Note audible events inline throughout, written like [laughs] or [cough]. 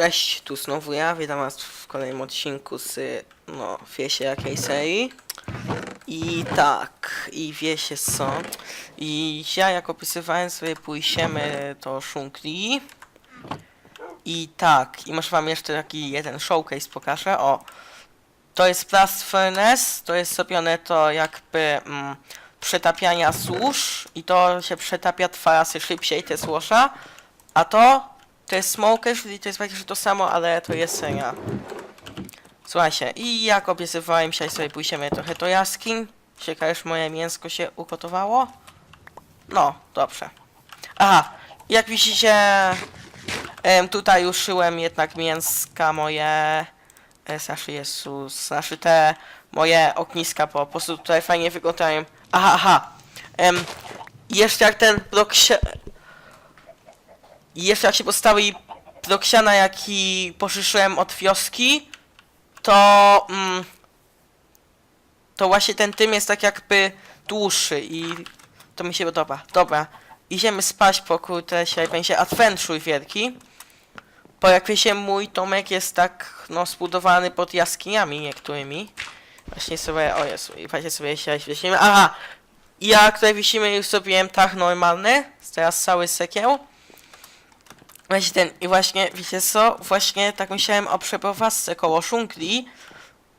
Cześć, tu znowu ja, witam was w kolejnym odcinku z, no, wiecie jakiej serii. I tak, i wiecie co. I ja jak opisywałem sobie pójdziemy do Szunkli. I tak, i masz wam jeszcze taki jeden showcase pokażę, o. To jest Blast Furnace, to jest zrobione to jakby mm, przetapiania złóż i to się przetapia dwa razy szybciej te złoża, a to to jest smoker, czyli to jest praktycznie to samo, ale to jest seria. Słuchajcie, i jak obiecywałem, dzisiaj sobie pójdziemy trochę do jaskiń. Ciekawe, już moje mięsko się ugotowało? No, dobrze. Aha, jak widzicie, tutaj uszyłem jednak mięska moje, e, znaczy Jezus, znaczy te moje ogniska po prostu tutaj fajnie wyglądają. Aha, aha. Em, jeszcze jak ten blok się, i jeszcze jak się postawi proksiana, jaki pożyczyłem od wioski, to... Mm, to właśnie ten tym jest tak jakby dłuższy i to mi się podoba. Dobra, idziemy spać, po kurde dzisiaj będzie adventure wielki. Bo jak wiecie, mój domek jest tak, no, zbudowany pod jaskiniami niektórymi. Właśnie sobie, o Jezu, i właśnie sobie dzisiaj wiesimy. Aha! Ja tutaj wisimy już zrobiłem tak normalny, teraz cały sekieł. Właśnie ten, i właśnie, wiecie co, właśnie tak myślałem o przeprowadzce koło Szunkli.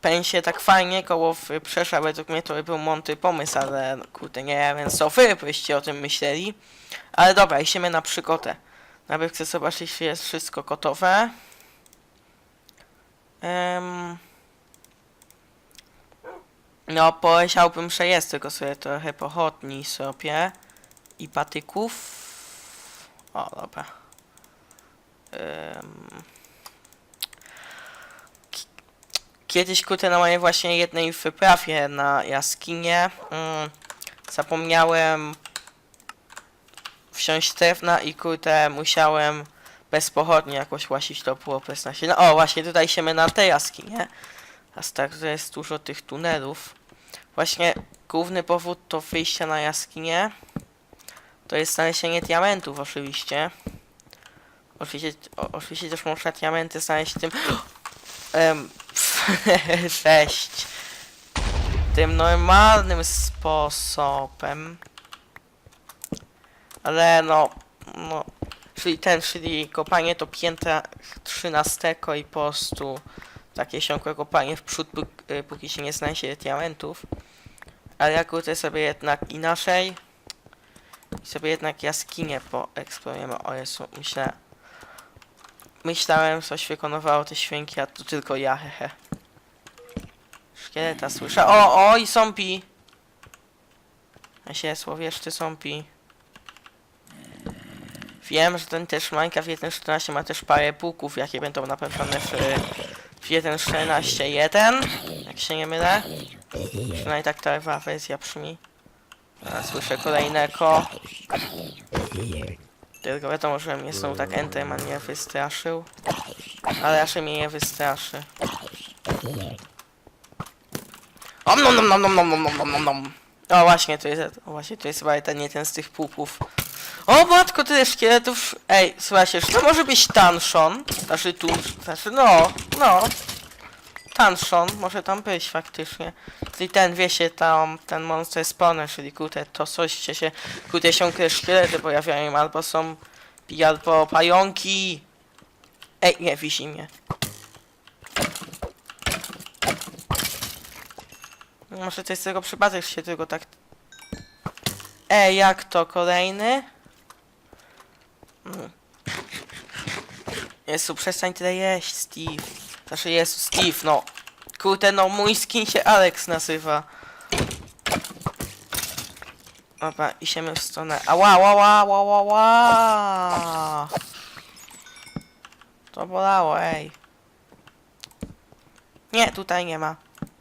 Pęsie tak fajnie koło Przesza, według mnie to by był mądry pomysł, ale no, kurde, nie wiem co wy byście o tym myśleli. Ale dobra, idziemy na przygodę. Najpierw chcę zobaczyć, czy jest wszystko gotowe. Em, no, powiedziałbym, że jest, tylko sobie trochę pochodni sobie. I patyków. O, dobra. Kiedyś kurde na mojej właśnie jednej wyprawie na jaskinię mm, zapomniałem wsiąść drewna i kurde musiałem bez pochodni jakoś łasić to było bez nasie. No o właśnie tutaj siemy na tej jaskinie. A tak, że jest dużo tych tunelów. Właśnie główny powód do wyjścia na jaskinię to jest znalezienie diamentów oczywiście. Oczywiście, o, oczywiście też można diamenty znaleźć tym... [gasps] Um, [laughs] sześć. Tym normalnym sposobem. Ale no... No... Czyli ten, czyli kopanie to piętra 13 i po prostu takie ciągłe kopanie w przód, y, póki się nie znajdzie diamentów. Ale ja kurde sobie jednak inaczej. I sobie jednak jaskinię poeksplorujemy. O Jezu, myślę... Myślałem, coś wykonywało te dźwięki, a to tylko ja, hehe. Szkieleta słyszę. O, o, i zombie! Ja się słowieszczy zombie. Wiem, że ten też Minecraft 1.14 ma też parę buków, jakie będą naprawione w, w 1.14.1, jak się nie mylę. Przynajmniej tak ta wersja brzmi. A, słyszę kolejnego. Tylko wiadomo, że mnie znowu tak Enderman nie wystraszył. Ale raczej mnie nie wystraszy. Om nom nom nom nom nom nom nom nom nom. O właśnie, to jest, o właśnie, to jest chyba ten jeden z tych pułków. O matko, tyle szkieletów. Ej, słuchajcie, czy to może być Tanshon? Znaczy tu, znaczy no, no. Tanshon, może tam być faktycznie. Czyli ten, wiecie, tam, ten monster spawner, czyli kurde, to coś się, się kurde się szkielety pojawiają, albo są, albo pająki. Ej, nie, wisi mnie. Może to jest tego przypadek, że się tylko tak... Ej, jak to? Kolejny? Mm. Jezu, przestań tyle jeść, Steve. Znaczy, Jezu, Steve, no. Kurde, no, mój skin się Alex nazywa. Dobra, idziemy w stronę... Ała, ała, ała, ała, ała. To bolało, ej. Nie, tutaj nie ma.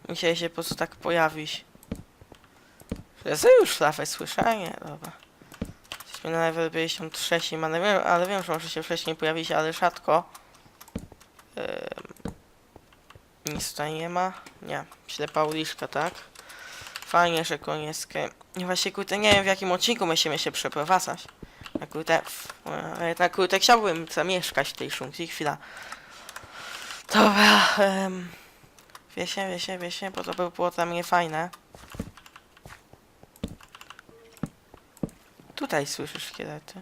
Musieli się po prostu tak pojawić. Ja sobie już lawę słyszę? Nie, dobra. Jesteśmy na level 53, ale wiem, ale wiem, że może się wcześniej pojawić, ale rzadko. Ym, nic tutaj nie ma. Nie, ślepa uliczka, tak? Fajnie, że konieckę. I właśnie kurde, nie wiem w jakim odcinku musimy się przeprowadzać. Na kurde, w- e, na kurde chciałbym zamieszkać w tej szumki. Chwila. Dobra, um, wiesie, wiesie, wiesie, bo to by było dla mnie fajne. Tutaj słyszysz szkielety.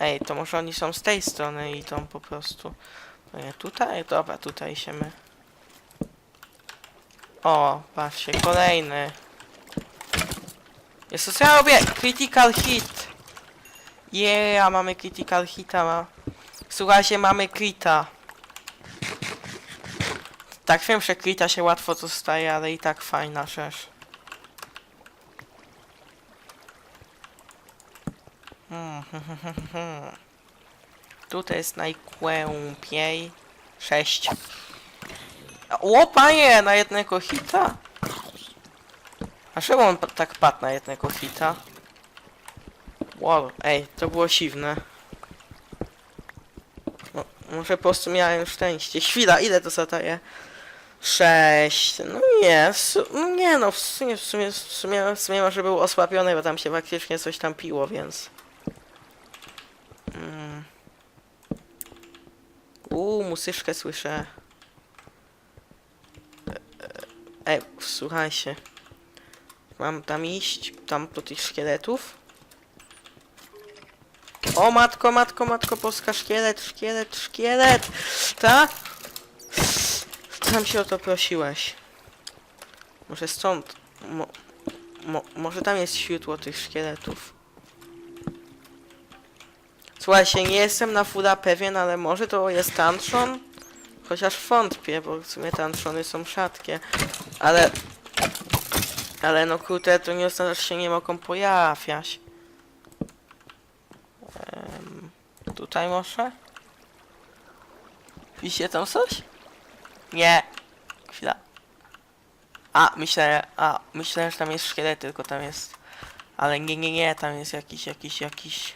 Ej, to może oni są z tej strony i idą po prostu. No nie, tutaj? Dobra, tutaj się my. O, patrzcie, kolejny. Jest to co ja robię? Critical hit. Yeah, mamy critical hita. Ma. Słuchajcie, mamy krita. Tak wiem, że krita się łatwo dostaje, ale i tak fajna rzecz. Hmm, hmm, hmm, hmm. Tutaj jest najkłębiej. Sześć. O panie, na jednego hita. A czemu on tak padł na jednego hita? Wow, ej, to było siwne. No, może po prostu miałem szczęście. Chwila, ile to zadaje? Sześć. No nie, no nie no, w sumie, w sumie, w sumie, w sumie może był osłabiony, bo tam się faktycznie coś tam piło, więc... Mm. Uuu, muzyszkę słyszę. Ej, słuchajcie. Mam tam iść, tam do tych szkieletów. O matko, matko, matko, polska szkielet, szkielet, szkielet! Ta? Sam się o to prosiłeś. Może stąd. Mo, mo, może tam jest światło tych szkieletów. Słuchajcie, nie jestem na fulla pewien, ale może to jest tantron? Chociaż wątpię, bo w sumie tantrony są rzadkie. Ale... Ale no kurde, to nie się nie mogą pojawiać. Em, tutaj może? Widzicie tam coś? Nie. Chwila. A, myślę, a, myślę, że tam jest szkielet, tylko tam jest... Ale nie, nie, nie, tam jest jakiś, jakiś, jakiś...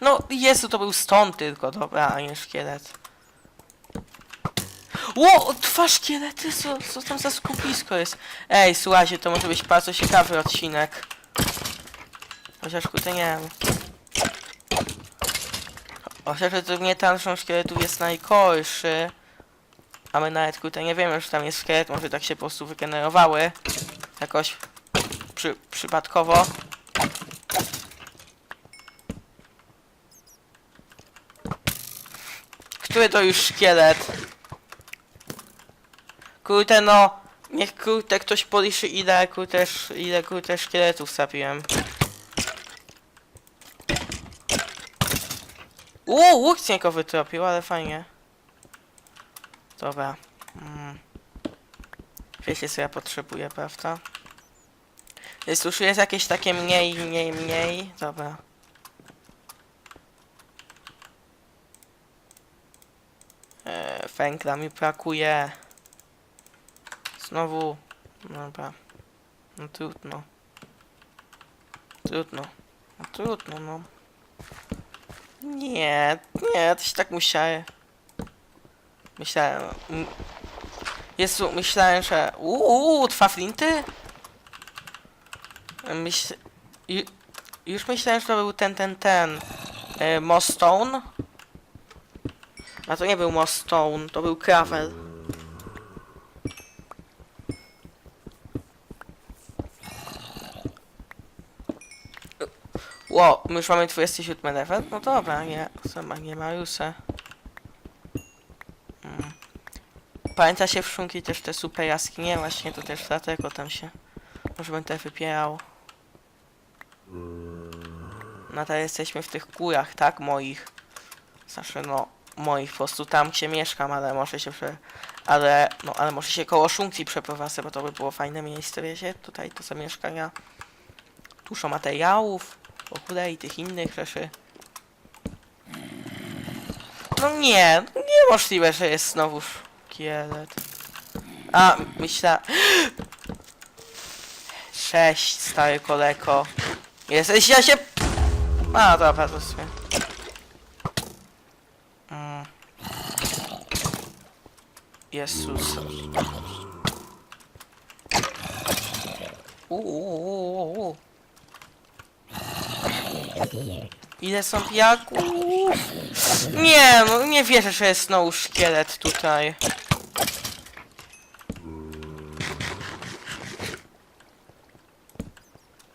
No, Jezu, to był stąd tylko, dobra, a nie szkielet. Ło, dwa szkielety, co, co tam za skupisko jest? Ej, słuchajcie, to może być bardzo ciekawy odcinek. Chociaż kurde nie wiem. Chociaż to nie tanszą szkieletów jest najgorszy. A my nawet kurde nie wiemy, że tam jest szkielet, może tak się po prostu wygenerowały. Jakoś przy, przypadkowo. Który to już szkielet? Kurde no, niech kurde ktoś policzy ile kurde, ile kurde szkieletów zabiłem. Uuu, łuk niego wytropił, ale fajnie. Dobra. Mm. Wiecie co ja potrzebuję, prawda? Jest już jest jakieś takie mniej, mniej, mniej. Dobra. Eee, węgla mi brakuje. Znowu. Dobra. No trudno. Trudno. No trudno, no. Nie, nie, to się tak musiałem. Myślałem. Jezu, myślałem, że. Uuu, dwa flinty? Myśl... Ju... Już myślałem, że to był ten, ten, ten. E, Mostone. A to nie był Mostone, to był Gravel. Ło, my już mamy 27 level? No dobra, nie, sama nie ma Jusę. Mm. Pamięta się w szunki też te super jaskinie, właśnie to też dlatego tam się może będę wypierał. Nadal jesteśmy w tych górach, tak? Moich. Znaczy no, moich po prostu tam gdzie mieszkam, ale może się prze... Ale, no, ale może się koło szunki przeprowadzę, bo to by było fajne miejsce, wiecie? Tutaj to zamieszkania. Dużo materiałów, w ogóle i tych innych rzeczy. No nie, niemożliwe, że jest znowu szkielet. A, myślę... Cześć, stary kolego. Jesteś, ja się... A, dobra, sobie. Mm. Jezus. Uuu. Ile są pijaków? Nie, no nie wierzę, że jest znowu szkielet tutaj.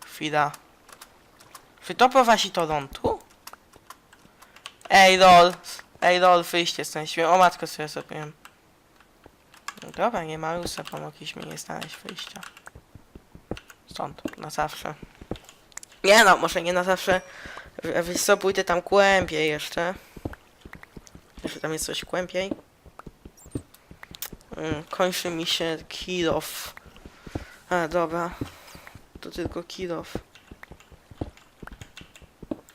Chwila. Czy to prowadzi do lądu? Ej, lol. Ej, lol, wyjście stąd. O matko, sobie zrobiłem. No dobra, nie ma rusa, pomogłeś mi nie znaleźć wyjścia. Stąd, na zawsze. Nie no, może nie na zawsze. Wiesz co, pójdę tam głębiej jeszcze. Jeszcze tam jest coś głębiej. Mm, kończy mi się kill off. A, dobra. To tylko kill off.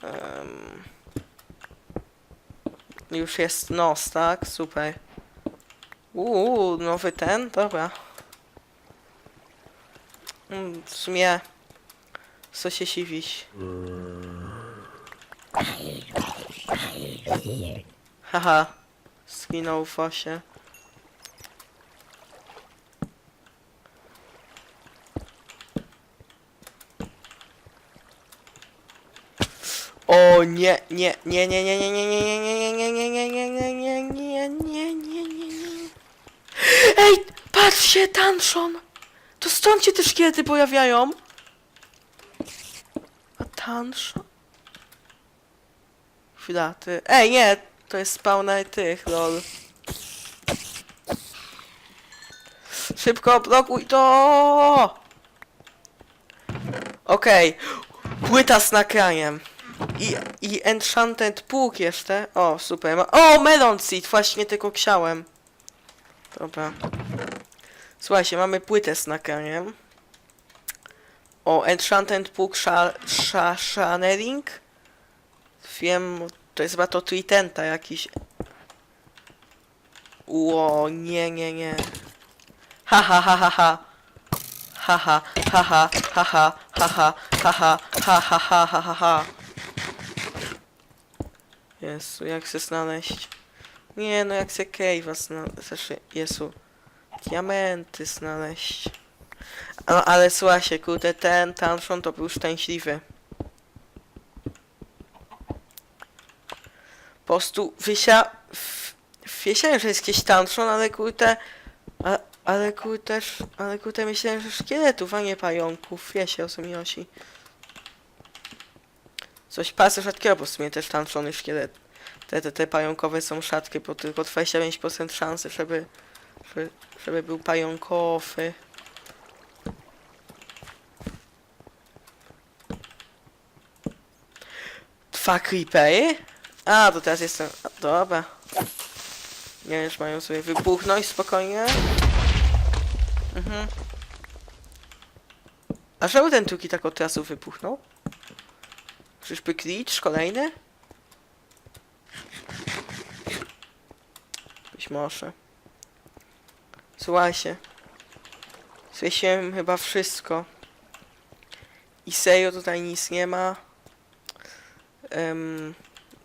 Em, już jest nos, tak? Super. Uuu, nowy ten? Dobra. Mm, W sumie... Co się siwić? Haha. Skinął w. O nie, nie, nie, nie, nie, nie, nie, nie, nie, nie, nie, nie, nie, nie, nie, nie, nie, nie, nie, nie. Ej, patrzcie, Tanszon! To stąd się te szkielety pojawiają. A Tanszon? Chwila, ty... Ej, nie! To jest spawner tych, lol. Szybko, blokuj to! Okej. Płyta z nakrajem. I, I enchanted pług jeszcze. O, super. O, melon seed! Właśnie tylko chciałem. Dobra. Słuchajcie, mamy płytę z nakraniem. O, enchanted pług sha, sha, channeling. Wiem, to jest chyba to Tritenta jakiś. Ło, nie, nie, nie. Ha, ha, ha, ha, ha. Ha, ha, ha, ha, ha, ha, ha, ha, ha, ha, ha, ha, ha, ha, ha. Jezu, jak chcę znaleźć? Nie, no jak chcę cave'a znaleźć. Znaczy, Jezu. Diamenty znaleźć. No, ale słuchajcie, kurde, ten Tanshon to był szczęśliwy. Po prostu wysia... Wiedziałem, że jest jakiś Tanshon, ale kurde... A, ale kurde, ale kurde myślałem, że szkieletów, a nie pająków. Wiecie o co mi chodzi. Coś pasy rzadkiego, bo w sumie też Tanshony szkielet. Te, te, te pająkowe są rzadkie, bo tylko 25% szansy, żeby, żeby, żeby był pająkowy. Dwa creepery? A, to teraz jestem... a, Dobra. Nie, już mają sobie wybuchnąć spokojnie. Mhm. A czemu ten tuki tak od razu wybuchnął? Czyżby glitch kolejny? Być może. Słuchajcie. Zwiesiłem chyba wszystko. I serio tutaj nic nie ma. Um,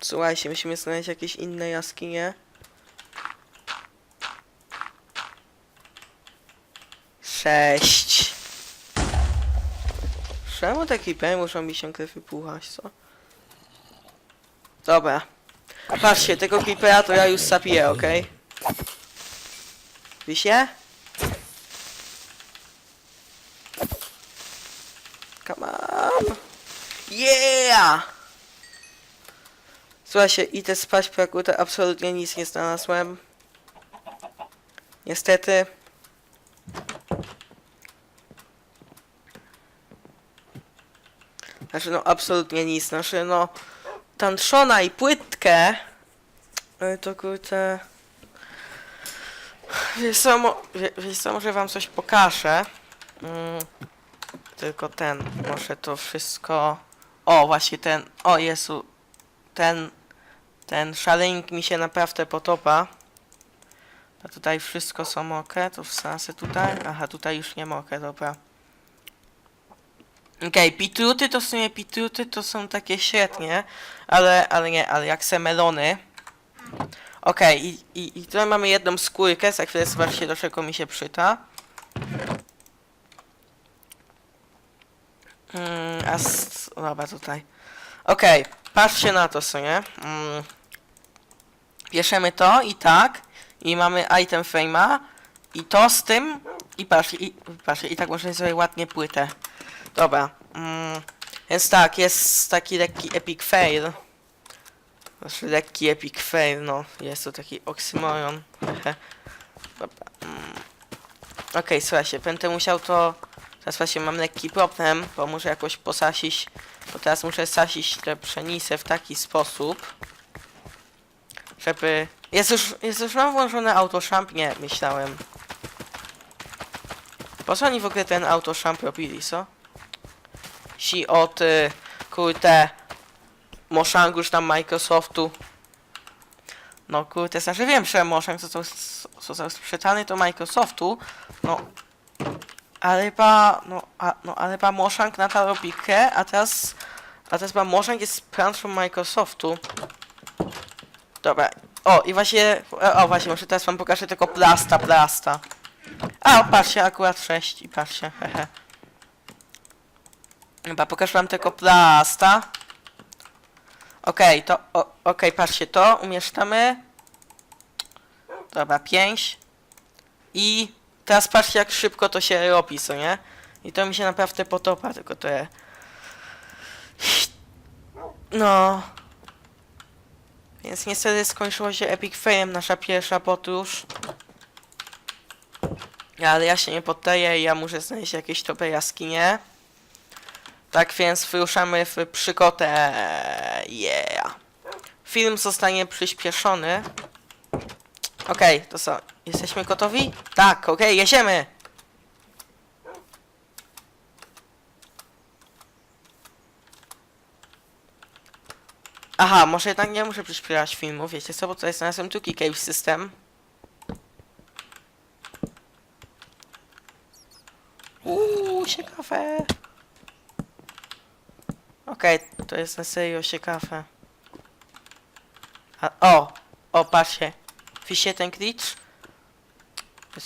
słuchajcie, musimy znaleźć jakieś inne jaskinie. Sześć. Czemu taki B muszą mi się krew wypuchać, co? Dobra. Patrzcie, tego creepera to ja już zabiję, okej? Wisie? Come on! Yeah! Słuchajcie, idę spać, bo akurat absolutnie nic nie znalazłem. Niestety. Znaczy no absolutnie nic, znaczy no tantrzona i płytkę y, to kurde wiesz co, mo, wie, wiesz co, może wam coś pokażę mm, tylko ten, może to wszystko o właśnie ten, o Jezu ten ten szalenik mi się naprawdę podoba a tutaj wszystko są mokre, to wsadzę tutaj, aha tutaj już nie mokre, dobra Okej, pitruty to w sumie pitruty to są takie średnie, ale, ale nie, ale jak se melony. Okej, i, i, i tutaj mamy jedną skórkę, za chwilę zobaczcie do czego mi się przyta. Mm, a s... Dobra, tutaj. Okej. Patrzcie na to sobie. Mm. Bierzemy to i tak. I mamy item frame'a. I to z tym. I patrzcie, i, patrzcie, i tak możemy sobie ładnie płytę. Dobra. Mm. Więc tak, jest taki lekki epic fail. Znaczy lekki epic fail, no. Jest to taki oksymoron. [laughs] Dobra. Mm. Okej, słuchajcie, będę musiał to... Teraz właśnie mam lekki problem, bo muszę jakoś posasić... Bo teraz muszę sasić te pszenice w taki sposób, żeby... Jest już, jest już mam włączone autoszamp? Nie, myślałem. Po co oni w ogóle ten autoszamp robili, co? Si od, y, kurde, tam Microsoftu. No kurde, znaczy wiem, że Moshang został, został sprzedany do Microsoftu, no. Ale chyba, no, a, no ale chyba Moshang nadal robi grę, a teraz, a teraz chyba Moshang jest branżą Microsoftu. Dobra, o i właśnie, o, o właśnie, może teraz wam pokażę tylko plasta, plasta. A, patrzcie, akurat 6 i patrzcie, hehe. Chyba pokażę wam tylko plasta. Okej, to, o- okej, patrzcie, to umieszczamy. Dobra, 5. I teraz patrzcie, jak szybko to się robi, co nie? I to mi się naprawdę podoba, tylko to je... No. Więc niestety skończyło się Epic Failem nasza pierwsza podróż. Ale ja się nie poddaję ja muszę znaleźć jakieś dobre jaskinie. Tak więc wyruszamy w przygodę. Yeah. Film zostanie przyspieszony. Okej, to co? Jesteśmy gotowi? Tak, okej, jedziemy! Aha, może jednak nie muszę przyspieszać filmu, wiecie co, bo tutaj znalazłem drugi cave system. Uuu, ciekawe. Okej, to jest na serio ciekawe. A, o! O, patrzcie. Widzicie ten glitch?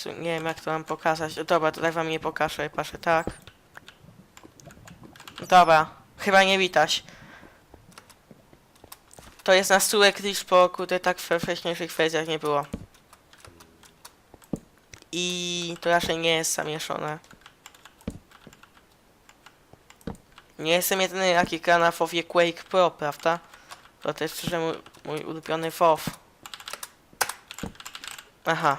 Nie wiem jak to mam pokazać. Dobra, tutaj wam nie pokażę, patrzę tak. Dobra, chyba nie widać. To jest na stówę glitch, bo tak we wcześniejszych wersjach nie było. I to raczej nie jest zamieszone. Nie jestem jedyny jaki gra na WoWie Quake Pro, prawda? To też szczerze mój, mój ulubiony WoW. Aha.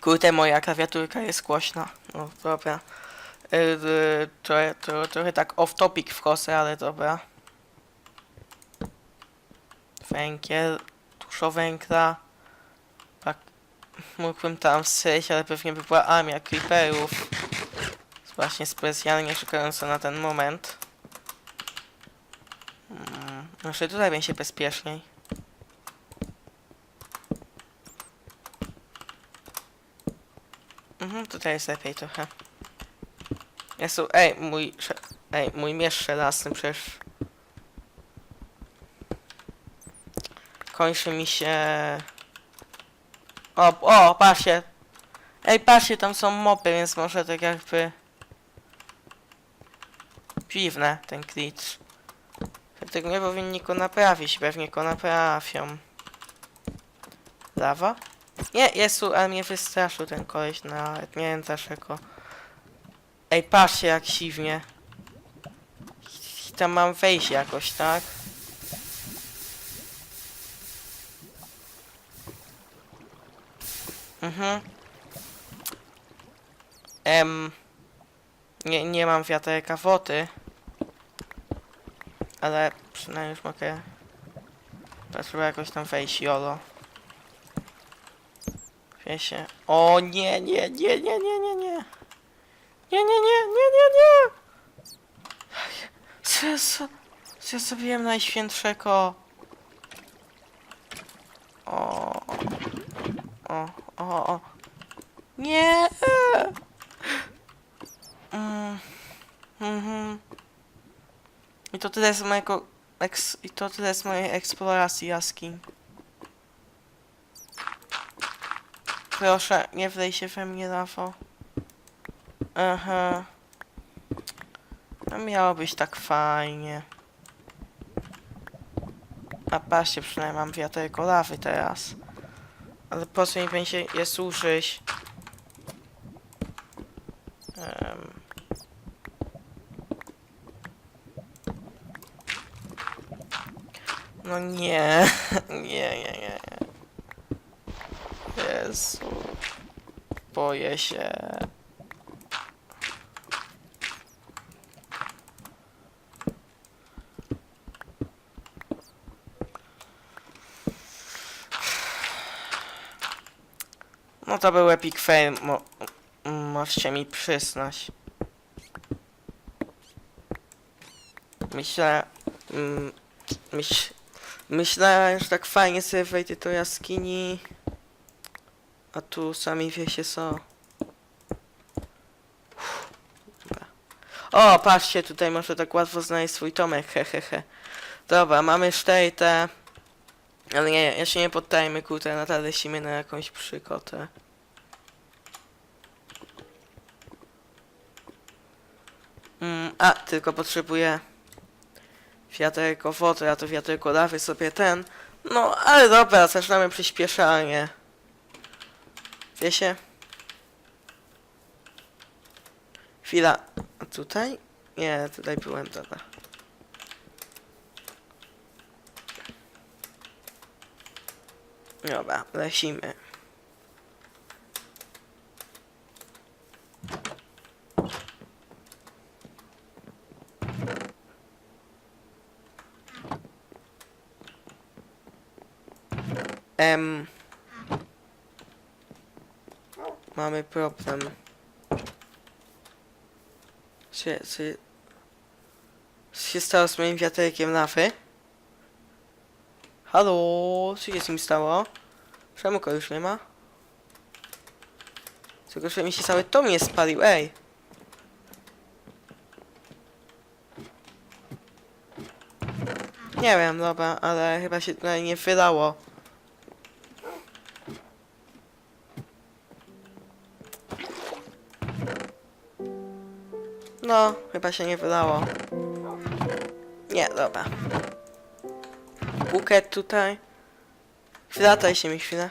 Kurde, moja klawiaturka jest głośna. No, dobra. Yy, trochę, trochę, trochę tak off topic wchodzę, ale dobra. Węgiel, dużo węgla. Tak, mógłbym tam zejść, ale pewnie by była armia creeperów. Właśnie specjalnie czekająca na ten moment. Mm, Może tutaj będzie bezpieczniej. Mhm, tutaj jest lepiej trochę. Jezu, ej, mój, ej, mój miecz żelazny przecież... Kończy mi się... O, o, patrzcie! Ej, patrzcie, tam są mopy, więc może tak jakby... Dziwne, ten glitch. Tego nie powinni go naprawić, pewnie go naprawią. Lawa? Nie, Jezu, ale mnie wystraszył ten koleś, nawet nie wiem dlaczego. Ej, patrzcie jak siwnie. Tam mam wejść jakoś, tak? Mhm. Em... Nie, nie mam wiaterka wody. Ale przynajmniej już mogę... Trzeba jakoś tam wejść, jolo. Wiecie. O nie, nie, nie, nie, nie, nie, nie. Nie, nie, nie, nie, nie, nie. Co ja, so, co ja zrobiłem najświętszego? O. O, o, o. Nie. Mm. Mhm. I to tyle z mojego... Eks, I to tyle z mojej eksploracji jaskiń. Proszę, nie wlej się we mnie, Rafał. Aha. No miało być tak fajnie. A patrzcie, przynajmniej mam wiaterek lawy teraz. Ale po co mi będzie je służyć? Em. No nie, nie, nie. Jezu. Boję się. No to był epic fail, mo możecie mi przyznać. Myślę... Mm, myśl, myślałem, że tak fajnie sobie wejdę do jaskini. A tu sami wiecie co. O, patrzcie, tutaj może tak łatwo znaleźć swój tomek, hehehe. He, he. Dobra, mamy cztery te... Ale nie, się nie poddajmy, kurde, nadal lecimy na jakąś przykotę. Mm, a, tylko potrzebuję wiaderko wody, a to wiaderko lawy sobie ten. No, ale dobra, zaczynamy przyspieszanie. Wiecie? Chwila. A tutaj? Nie, tutaj byłem, dobra. Dobra, lecimy. Em. Mamy problem. Co, co się stało z moim wiaterkiem lawy? Halo, co się z nim stało? Czemu go już nie ma? Tylko, że mi się cały tom nie spalił, ej! Nie wiem, dobra, ale chyba się tutaj nie wydało. No, chyba się nie wydało. Nie, dobra. Bukiet tutaj. Wlataj się mi chwilę.